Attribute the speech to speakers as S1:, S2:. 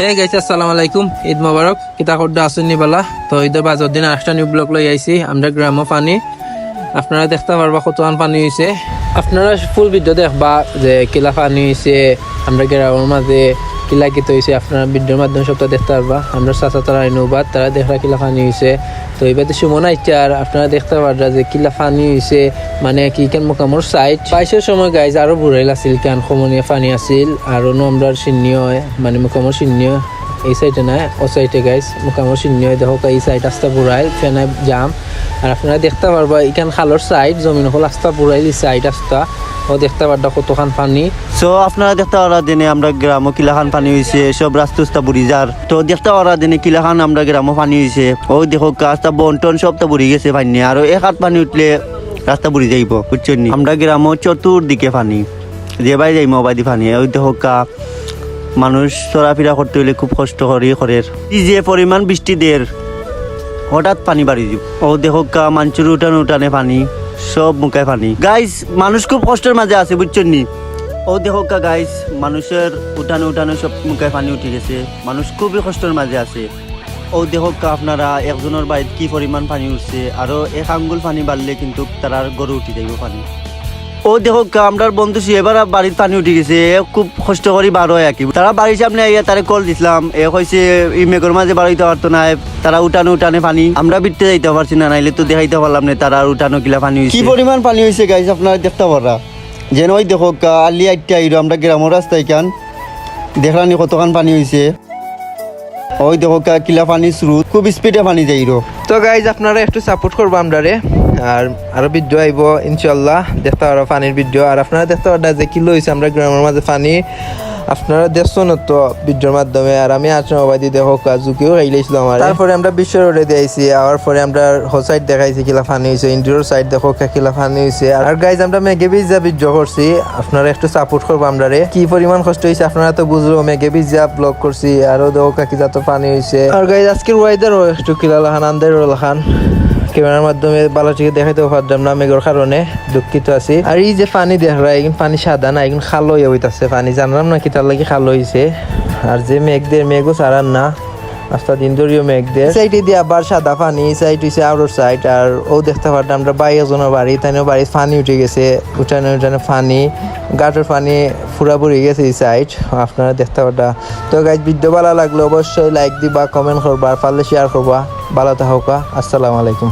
S1: হে গাইছে আসসালামু আলাইকুম ঈদ মোবারক কিতা করতে আসেননি বালা? তো ঈদের বাজার দিন আরেকটা নিউ ব্লক লই আইছি আমরা গ্রামও পানি। আপনারা দেখতে পারবা কতক্ষণ পানি হয়েছে আপনারা ফুল ভিডিও দেখবা যে কিলা পানি হয়েছে আমরা গ্রামের মাঝে কিলা কিতে হয়েছে আপনারা ভিডিওর মাধ্যমে সবটা দেখতে পারবা। আমরা চাচা তারা নৌবাদ তারা দেখরা কিলা পানি হয়েছে তো এবার সুমন আইছে আর আপনারা দেখতে পারবা যে কিলা পানি হয়েছে মানে কি কেন মোকামর সাইড বাইশের সময় গাইজ আরও বুড়াইল আছিল কেন সমনীয়া পানি আছিল, আর নম্বর শূন্য মানে মোকামর শূন্য এই সাইডে নাই ও সাইডে গাইস মোকামর শূন্য দেখো এই সাইড রাস্তা বুড়াইল ফেনাই জাম। আর আপনারা দেখতে পারবা, এখান খালর সাইড জমিন হল রাস্তা বুড়াইল এই সাইড রাস্তা। ও দেখতে পারবা কতখান পানি।
S2: সো আপনারা দেখতে পারা দিনে আমরা গ্রামও কিলাখান পানি হয়েছে সব রাস্তা বুড়ি যার। তো দেখতে পারা দিনে কিলাখান আমরা গ্রামও পানি হয়েছে ও দেখো রাস্তা বন্টন সবটা বুড়ি গেছে পানি আর এক হাত পানি উঠলে রাস্তা বুড়ি যাইব বুঝছেন আমরা গ্রামও চতুর্দিকে পানি, যে বাই যাইম বাদি পানি। ওই দেখো কা মানুষ চলাফেরা করতে হইলে খুব কষ্ট করি করে। এই যে পরিমাণ বৃষ্টি দের, হঠাৎ পানি বাড়ি যাব ও দেখো কা মানুষের উঠানে উঠানে পানি। সব মুখে পানি। গাইস মানুষ খুব কষ্টের মাঝে আছে, বুঝছেন নি? ও দেখো কা গাইস মানুষের উঠানে উঠানে সব মুখে পানি উঠে গেছে। মানুষ খুবই কষ্টের মাঝে আছে। ও দেখো কা, আপনারা একজনের বাড়িতে কি পরিমাণ পানি উঠছে, আরও এক আঙ্গুল পানি বাড়লে কিন্তু তারা গরু উঠে যাইব পানি। ও দেখো কা, আমরার বন্ধু সে এবার বাড়ির পানি উঠে গেছে। এ খুব কষ্ট করি বার হয় আর কি। তারা বাড়ির সামনে আইয়া তারে কল দিছিলাম। এ কইছে ই মেঘর মাঝে বাড়াইতে পারতো না। তারা উঠানো উঠানে পানি। আমরা বিটতে যাইতে পারছি না নাইলে তো দেখাইতে পারলাম না তারা আর উঠানো কিলা পানি কি পরিমাণ পানি হয়েছে গাইস আপনারা দেখতে পারা যেন ওই দেখো কা, আলি আইটা আইরো আমরা গ্রামের রাস্তায় কান। দেখলানি কতখান পানি হয়েছে ওই দেখো কা, কিলা পানি স্রোত। খুব স্পিডে পানি যাইরো।
S1: তো গাইজ আপনারা একটু সাপোর্ট করব আমরা রে আর আরও ভিডিও আইব ইনশাল্লাহ দেখতে পারো পানির ভিডিও আর আপনারা দেখতে পারেন যে কি লইছে আমরা গ্রামের মাঝে পানি আপনারা দেখছ না তো ভিডিওর মাধ্যমে? আর আমি আচরণ অবাদি দেখো কাজুকেও খাইলেছিল আমার। তারপরে আমরা বিশ্ব রোডে দিয়েছি আর পরে আমরা হোসাইড দেখাইছি কিলা ফানি হয়েছে ইন্ডিওর সাইড দেখো কিলা ফানি হয়েছে আর গাইজ আমরা মেঘে বিজা ভিডিও করছি, আপনারা একটু সাপোর্ট করব আমরা রে কি পরিমাণ কষ্ট হয়েছে আপনারা তো বুঝলো মেঘে বিজা ব্লগ করছি, আরও দেখো কাকি যত পানি হয়েছে আর গাইজ আজকের ওয়েদারও একটু কিলা লাখান আন্দার লাখান। ক্যামেরার মাধ্যমে বালাটিকে দেখাইতে পারলাম না মেঘর কারণে দুঃখিত আছি। আর এই যে পানি দেখা এখন পানি সাদা না এখন খালো হইতাছে পানি। জানলাম না কি তার লাগে খালো হয়েছে আর যে মেঘ দের মেঘও সারান না। রাস্তা দিন ধরিও মেঘ দের সাইডে দিয়ে আবার সাদা পানি সাইড হয়েছে আউটার সাইড। আর ও দেখতে পারলাম আমরা বাই একজনের বাড়ি তাই বাড়ি পানি উঠে গেছে। উঠানে উঠানে পানি, গাটের পানি ফুরা পড়ে গেছে এই সাইট আপনারা দেখতে পারটা তো গাইজ ভিডিও ভালো লাগলে অবশ্যই লাইক দিবা কমেন্ট করবা, আর পারলে শেয়ার করবা। ভালো থাকা আসসালামু আলাইকুম।